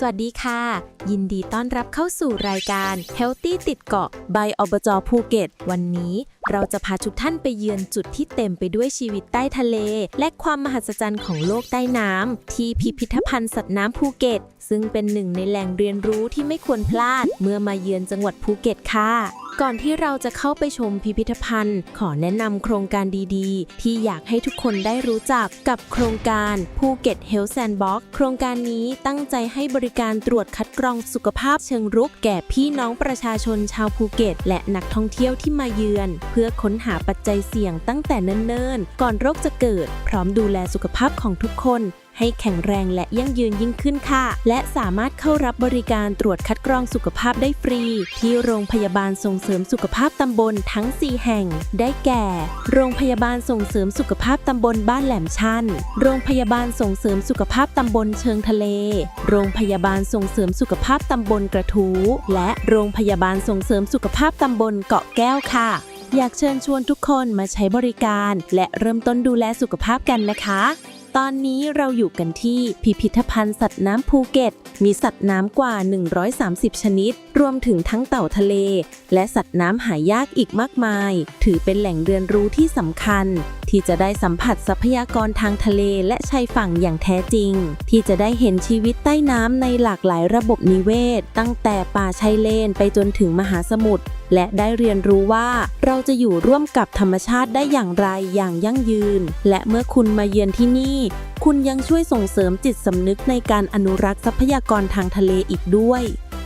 สวัสดีค่ะ ยินดีต้อนรับเข้าสู่รายการ Healthy ติดเกาะ by อบจภูเก็ต วันนี้เราจะพาทุกท่านไปเยือนจุดที่เต็มไปด้วยชีวิตใต้ทะเล และความมหัศจรรย์ของโลกใต้น้ำที่พิพิธภัณฑ์สัตว์น้ำภูเก็ต ซึ่งเป็นหนึ่งในแหล่งเรียนรู้ที่ไม่ควรพลาด เมื่อมาเยือนจังหวัดภูเก็ตค่ะ ก่อนที่เราจะเข้าไปชมพิพิธภัณฑ์ ขอแนะนำโครงการดีๆ ที่อยากให้ทุกคนได้รู้จักกับโครงการภูเก็ต Health Sandbox โครงการนี้ตั้งใจให้บริการตรวจคัดกรองสุขภาพเชิงรุก แก่พี่น้องประชาชนชาวภูเก็ต และนักท่องเที่ยวที่มาเยือน เพื่อค้นหาปัจจัยเสี่ยงตั้งแต่เนิ่นๆ ก่อนโรคจะเกิด พร้อมดูแลสุขภาพของทุกคน ให้แข็งแรงและยั่งยืนยิ่งขึ้นค่ะ และสามารถเข้ารับบริการตรวจคัดกรองสุขภาพได้ฟรี ที่โรงพยาบาลส่งเสริมสุขภาพตำบลทั้ง 4 แห่ง ได้แก่ โรงพยาบาลส่งเสริมสุขภาพตำบลบ้านแหลมชัน โรงพยาบาลส่งเสริมสุขภาพตำบลเชิงทะเล โรงพยาบาลส่งเสริมสุขภาพตำบลกระทู้และโรงพยาบาลส่งเสริมสุขภาพตำบลเกาะแก้วค่ะอยากเชิญชวนทุกคนมาใช้บริการ และเริ่มต้นดูแลสุขภาพกันนะคะ ตอนนี้เราอยู่กันที่พิพิธภัณฑ์สัตว์น้ำภูเก็ต มีสัตว์น้ำกว่า 130 ชนิด รวมถึงทั้งเต่าทะเล และสัตว์น้ำหายากอีกมากมาย ถือเป็นแหล่งเรียนรู้ที่สำคัญ ที่จะได้สัมผัสทรัพยากรทางทะเลและชายฝั่งอย่างแท้จริง ที่จะได้เห็นชีวิตใต้น้ำในหลากหลายระบบนิเวศ ตั้งแต่ป่าชายเลนไปจนถึงมหาสมุทรและได้เรียนรู้ว่าเราจะอยู่ร่วมกับธรรมชาติได้อย่างไรอย่างยั่งยืน และเมื่อคุณมาเยือนที่นี่ คุณยังช่วยส่งเสริมจิตสำนึกในการอนุรักษ์ทรัพยากรทางทะเลอีกด้วย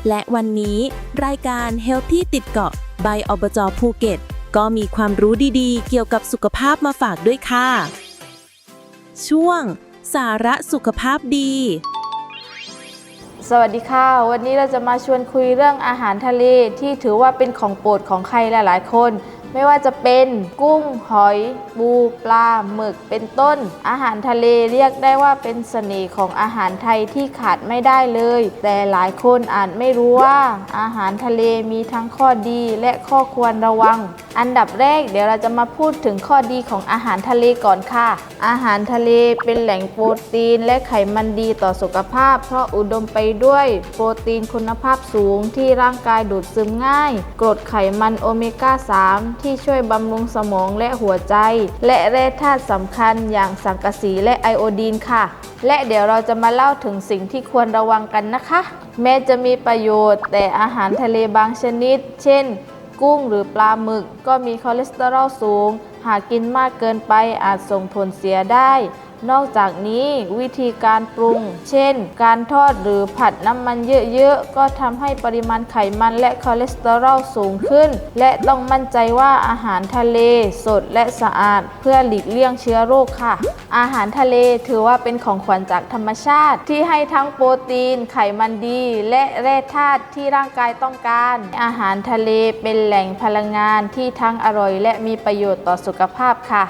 และวันนี้ รายการ Healthy ติดเกาะ by อบจภูเก็ต ก็มีความรู้ดีๆ เกี่ยวกับสุขภาพมาฝากด้วยค่ะ ช่วง สาระสุขภาพดี สวัสดีค่ะ วันนี้เราจะมาชวนคุยเรื่องอาหารทะเลที่ถือว่าเป็นของโปรดของใครหลาย ๆ คน ไม่ว่าจะเป็นกุ้งหอยปูปลาหมึกเป็นต้น อาหารทะเลเรียกได้ว่าเป็นเสน่ห์ของอาหารไทยที่ขาดไม่ได้เลย แต่หลายคนอาจไม่รู้ว่า อาหารทะเลมีทั้งข้อดีและข้อควรระวัง อันดับแรกเดี๋ยวเราจะมาพูดถึงข้อดีของอาหารทะเลก่อนค่ะ อาหารทะเลเป็นแหล่งโปรตีนและไขมันดีต่อสุขภาพ เพราะอุดมไปด้วยโปรตีนคุณภาพสูงที่ร่างกายดูดซึมง่ายกรดไขมันโอเมก้า 3ที่ช่วยบำรุงสมองและหัวใจ และแร่ธาตุสำคัญอย่างสังกะสีและไอโอดีนค่ะ และเดี๋ยวเราจะมาเล่าถึงสิ่งที่ควรระวังกันนะคะ แม้จะมีประโยชน์ แต่อาหารทะเลบางชนิด เช่น กุ้งหรือปลาหมึก ก็มีคอเลสเตอรอลสูง หากกินมากเกินไปอาจส่งผลเสียได้ นอกจากนี้วิธีการปรุง เช่น การทอดหรือผัดน้ำมันเยอะๆ ก็ทำให้ปริมาณไขมันและคอเลสเตอรอลสูงขึ้น และต้องมั่นใจว่าอาหารทะเล สดและสะอาด เพื่อหลีกเลี่ยงเชื้อโรคค่ะ อาหารทะเลถือว่าเป็นของขวัญจากธรรมชาติ ที่ให้ทั้งโปรตีน ไขมันดี และแร่ธาตุที่ร่างกายต้องการ อาหารทะเลเป็นแหล่งพลังงานที่ทั้งอร่อย และมีประโยชน์ต่อสุขภาพค่ะ